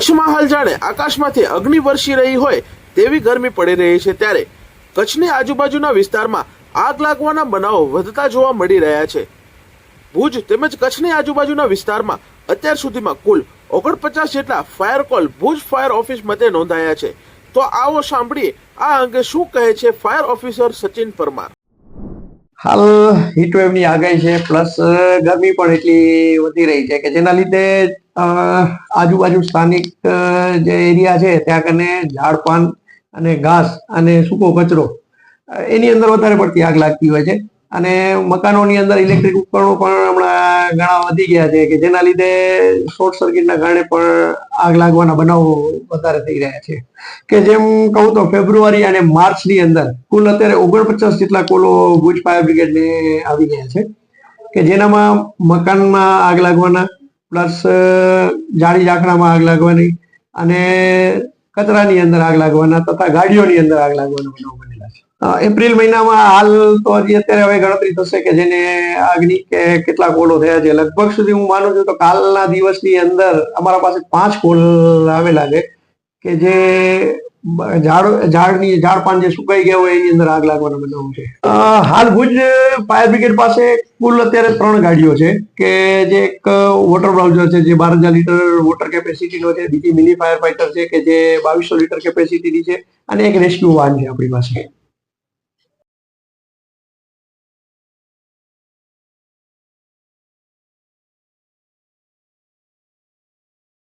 કચ્છમાં હાલ જાણે આકાશમાંથી અગ્નિ વરસી રહી હોય તેવી ગરમી પડી રહી છે ત્યારે કચ્છની આજુબાજુના વિસ્તારમાં આગ લાગવાના બનાવો વધતા જોવા મળી રહ્યા છે. ભુજ તેમજ કચ્છની આજુબાજુના વિસ્તારમાં અત્યાર સુધીમાં કુલ ઓગણપચાસ જેટલા fire call Bhuj fire office મતે નોંધાયા છે. તો આવો સાંભળીએ આ અંગે શું કહે છે ફાયર ઓફિસર સચિન પરમાર. હાલ હીટવેવની આગાહી છે, પ્લસ ગરમી પણ એટલી વધી રહી છે કે જેના લીધે આજુબાજુ સ્થાનિક જે એરિયા છે, ત્યાં કને ઝાડ પાન અને ઘાસ અને સૂકો કચરો એની અંદર વધારે પડતી આગ લાગતી હોય છે. અને મકાનોની અંદર ઇલેક્ટ્રિક ઉપકરણો પણ હમણાં ઘણા વધી ગયા છે કે જેના લીધે શોર્ટ સર્કિટના કારણે પણ આગ લાગવાના બનાવો વધારે થઈ રહ્યા છે. કે જેમ કહું તો ફેબ્રુઆરી અને માર્ચની અંદર કુલ અત્યારે ઓગણપચાસ જેટલા કોલો ભુજ ફાયર બ્રિગેડને આવી ગયા છે. કે જેનામાં મકાનમાં આગ લાગવાના પ્લસ જાળી ઝાકડામાં આગ લાગવાની અને કચરાની અંદર આગ લાગવાના તથા ગાડીઓની અંદર આગ લાગવાના બનાવ બનેલા છે. એપ્રિલ મહિનામાં હાલ તો હજી અત્યારે હવે ગણતરી થશે કે જેને આગની કે કેટલા કોલો થયા છે. લગભગ સુધી હું માનું છું તો કાલના દિવસની અંદર અમારા પાસે પાંચ કોલ આવેલા છે કે જે ઝાડ, ઝાડની, ઝાડ પાન જે સુકાઈ ગયા હોય એની અંદર આગ લાગવાનો બનાવ છે. હાલ ભુજ ફાયર બ્રિગેડ પાસે કુલ અત્યારે ત્રણ ગાડીઓ છે કે જે એક વોટર બ્રાઉઝર છે, જે બાર હજાર લીટર વોટર કેપેસિટીનો છે, બીજી મિની ફાયર ફાઇટર છે કે જે બાવીસો લીટર કેપેસિટીની છે અને એક રેસ્ક્યુ વાન છે આપણી પાસે.